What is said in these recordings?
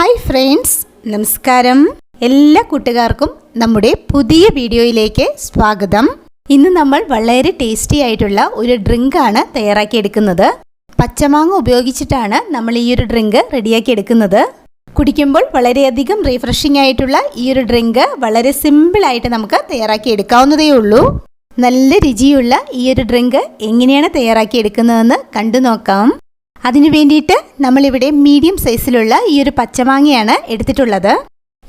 Hi friends നമസ്കാരം. എല്ലാ കൂട്ടുകാർക്കും നമ്മുടെ പുതിയ വീഡിയോയിലേക്ക് സ്വാഗതം. ഇന്ന് നമ്മൾ വളരെ ടേസ്റ്റി ആയിട്ടുള്ള ഒരു ഡ്രിങ്ക് ആണ് തയ്യാറാക്കിയെടുക്കുന്നത് പച്ചമാങ്ങ ഉപയോഗിച്ചിട്ടാണ് നമ്മൾ ഈ ഒരു ഡ്രിങ്ക് റെഡിയാക്കി എടുക്കുന്നത്. കുടിക്കുമ്പോൾ വളരെയധികം റീഫ്രഷിംഗ് ആയിട്ടുള്ള ഈ ഒരു ഡ്രിങ്ക് വളരെ സിമ്പിളായിട്ട് നമുക്ക് തയ്യാറാക്കി എടുക്കാവുന്നതേ ഉള്ളൂ. നല്ല രുചിയുള്ള ഈ ഒരു ഡ്രിങ്ക് എങ്ങനെയാണ് തയ്യാറാക്കി എടുക്കുന്നതെന്ന് കണ്ടു നോക്കാം. അതിനു വേണ്ടിയിട്ട് നമ്മളിവിടെ മീഡിയം സൈസിലുള്ള ഈ ഒരു പച്ചമാങ്ങയാണ് എടുത്തിട്ടുള്ളത്.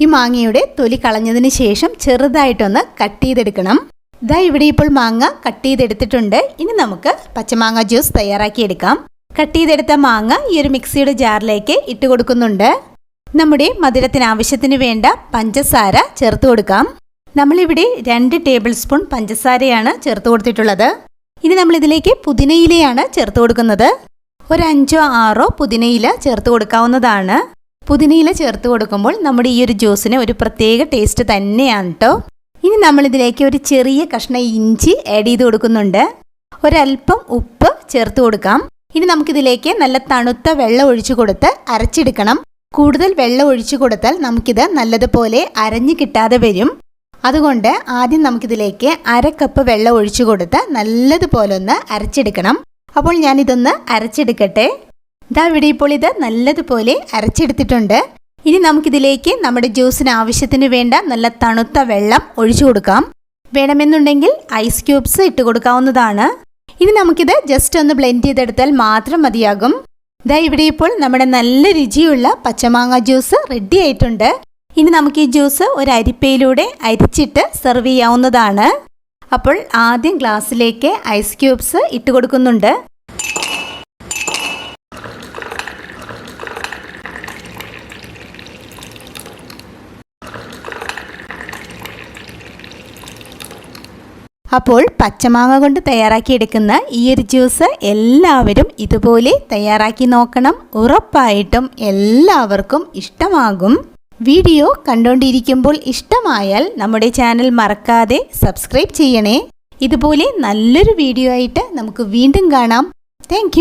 ഈ മാങ്ങയുടെ തൊലി കളഞ്ഞതിന് ശേഷം ചെറുതായിട്ടൊന്ന് കട്ട് ചെയ്തെടുക്കണം. ഇതാ ഇവിടെ ഇപ്പോൾ മാങ്ങ കട്ട് ചെയ്തെടുത്തിട്ടുണ്ട്. ഇനി നമുക്ക് പച്ചമാങ്ങ ജ്യൂസ് തയ്യാറാക്കിയെടുക്കാം. കട്ട് ചെയ്തെടുത്ത മാങ്ങ ഈ ഒരു മിക്സിയുടെ ജാറിലേക്ക് ഇട്ട് കൊടുക്കുന്നുണ്ട്. നമ്മുടെ മധുരത്തിന് ആവശ്യത്തിന് വേണ്ട പഞ്ചസാര ചേർത്ത് കൊടുക്കാം. നമ്മളിവിടെ രണ്ട് ടേബിൾ സ്പൂൺ പഞ്ചസാരയാണ് ചേർത്ത് കൊടുത്തിട്ടുള്ളത്. ഇനി നമ്മളിതിലേക്ക് പുതിനയിലയാണ് ചേർത്ത് കൊടുക്കുന്നത്. ഒരു അഞ്ചോ ആറോ പുതിനയില ചേർത്ത് കൊടുക്കാവുന്നതാണ്. പുതിനയില ചേർത്ത് കൊടുക്കുമ്പോൾ നമ്മുടെ ഈ ഒരു ജ്യൂസിന് ഒരു പ്രത്യേക ടേസ്റ്റ് തന്നെയാണ് കേട്ടോ ഇനി നമ്മളിതിലേക്ക് ഒരു ചെറിയ കഷ്ണം ഇഞ്ചി ആഡ് ചെയ്ത് കൊടുക്കുന്നുണ്ട്. ഒരല്പം ഉപ്പ് ചേർത്ത് കൊടുക്കാം. ഇനി നമുക്കിതിലേക്ക് നല്ല തണുത്ത വെള്ളം ഒഴിച്ചു കൊടുത്ത് അരച്ചെടുക്കണം. കൂടുതൽ വെള്ളം ഒഴിച്ചു കൊടുത്താൽ നമുക്കിത് നല്ലതുപോലെ അരഞ്ഞു കിട്ടാതെ വരും. അതുകൊണ്ട് ആദ്യം നമുക്കിതിലേക്ക് അര കപ്പ് വെള്ളം ഒഴിച്ചു കൊടുത്ത് നല്ലതുപോലെ ഒന്ന് അരച്ചെടുക്കണം. അപ്പോൾ ഞാനിതൊന്ന് അരച്ചെടുക്കട്ടെ. ഇതാ ഇവിടെ ഇപ്പോൾ ഇത് നല്ലതുപോലെ അരച്ചെടുത്തിട്ടുണ്ട്. ഇനി നമുക്കിതിലേക്ക് നമ്മുടെ ജ്യൂസിന് ആവശ്യത്തിന് വേണ്ട നല്ല തണുത്ത വെള്ളം ഒഴിച്ചു കൊടുക്കാം. വേണമെന്നുണ്ടെങ്കിൽ ഐസ് ക്യൂബ്സ് ഇട്ട് കൊടുക്കാവുന്നതാണ്. ഇനി നമുക്കിത് ജസ്റ്റ് ഒന്ന് ബ്ലെൻഡ് ചെയ്തെടുത്താൽ മാത്രം മതിയാകും. ഇതാ ഇവിടെ ഇപ്പോൾ നമ്മുടെ നല്ല രുചിയുള്ള പച്ചമാങ്ങ ജ്യൂസ് റെഡി ആയിട്ടുണ്ട്. ഇനി നമുക്ക് ഈ ജ്യൂസ് ഒരു അരിപ്പയിലൂടെ അരിച്ചിട്ട് സെർവ് ചെയ്യാവുന്നതാണ്. അപ്പോൾ ആദ്യം ഗ്ലാസ്സിലേക്ക് ഐസ് ക്യൂബ്സ് ഇട്ട് കൊടുക്കുന്നുണ്ട്. അപ്പോൾ പച്ചമാങ്ങ കൊണ്ട് തയ്യാറാക്കിയെടുക്കുന്ന ഈ ഒരു ജ്യൂസ് എല്ലാവരും ഇതുപോലെ തയ്യാറാക്കി നോക്കണം. ഉറപ്പായിട്ടും എല്ലാവർക്കും ഇഷ്ടമാകും. വീഡിയോ കണ്ടുകൊണ്ടിരിക്കുമ്പോൾ ഇഷ്ടമായാൽ നമ്മുടെ ചാനൽ മറക്കാതെ സബ്സ്ക്രൈബ് ചെയ്യണേ. ഇതുപോലെ നല്ലൊരു വീഡിയോ ആയിട്ട് നമുക്ക് വീണ്ടും കാണാം. താങ്ക്